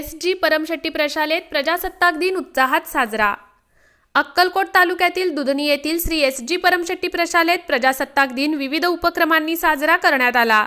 S G Paramshetti प्रशालेत प्रजासत्ताक दिन उत्साहात साजरा. अक्कलकोट तालुक्यातील दुधनी येथील श्री एस जी परमशेट्टी प्रशालेत प्रजासत्ताक दिन विविध उपक्रमांनी साजरा करण्यात आला.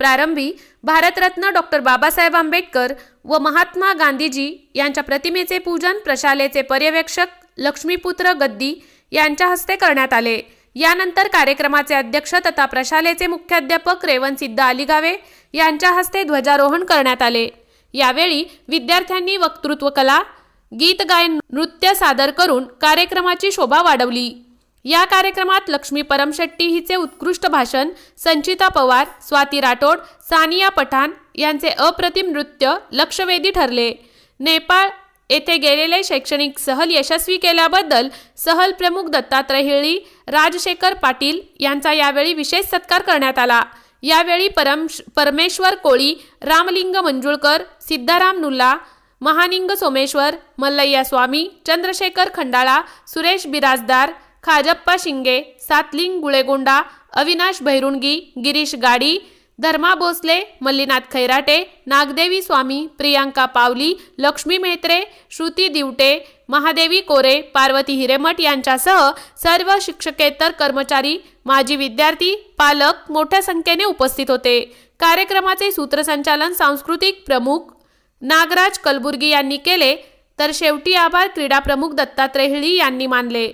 प्रारंभी भारतरत्न डॉक्टर बाबासाहेब आंबेडकर व महात्मा गांधीजी यांच्या प्रतिमेचे पूजन प्रशालेचे पर्यवेक्षक लक्ष्मीपुत्र गद्दी यांच्या हस्ते करण्यात आले. यानंतर कार्यक्रमाचे अध्यक्ष तथा प्रशालेचे मुख्याध्यापक रेवन सिद्ध अलिगावे यांच्या हस्ते ध्वजारोहण करण्यात आले. यावेळी विद्यार्थ्यांनी वक्तृत्व कला गीत गायन नृत्य सादर करून कार्यक्रमाची शोभा वाढवली. या कार्यक्रमात लक्ष्मी परमशेट्टी हिचे उत्कृष्ट भाषण संचिता पवार स्वाती राठोड सानिया पठाण यांचे अप्रतिम नृत्य लक्षवेधी ठरले. नेपाळ येथे गेलेले शैक्षणिक सहल यशस्वी केल्याबद्दल सहल प्रमुख दत्तात्रय हिळी राजशेखर पाटील यांचा यावेळी विशेष सत्कार करण्यात आला. यावेळी परम परमेश्वर कोळी रामलिंग मंजुळकर सिद्धाराम नुल्ला महानिंग सोमेश्वर मल्लय्या स्वामी चंद्रशेखर खंडाळा सुरेश बिराजदार खाजप्पा शिंगे सातलिंग गुळेगोंडा अविनाश भैरुणगी गिरीश गाडी धर्मा भोसले मल्लीनाथ खैराटे नागदेवी स्वामी प्रियांका पावली लक्ष्मी मेहत्रे श्रुती दिवटे महादेवी कोरे पार्वती हिरेमठ यांच्यासह सर्व शिक्षकेतर कर्मचारी माजी विद्यार्थी पालक मोठ्या संख्येने उपस्थित होते. कार्यक्रमाचे सूत्रसंचालन सांस्कृतिक प्रमुख नागराज कलबुर्गी यांनी केले तर शेवटी आभार क्रीडा प्रमुख दत्तात्रेहिळी यांनी मानले.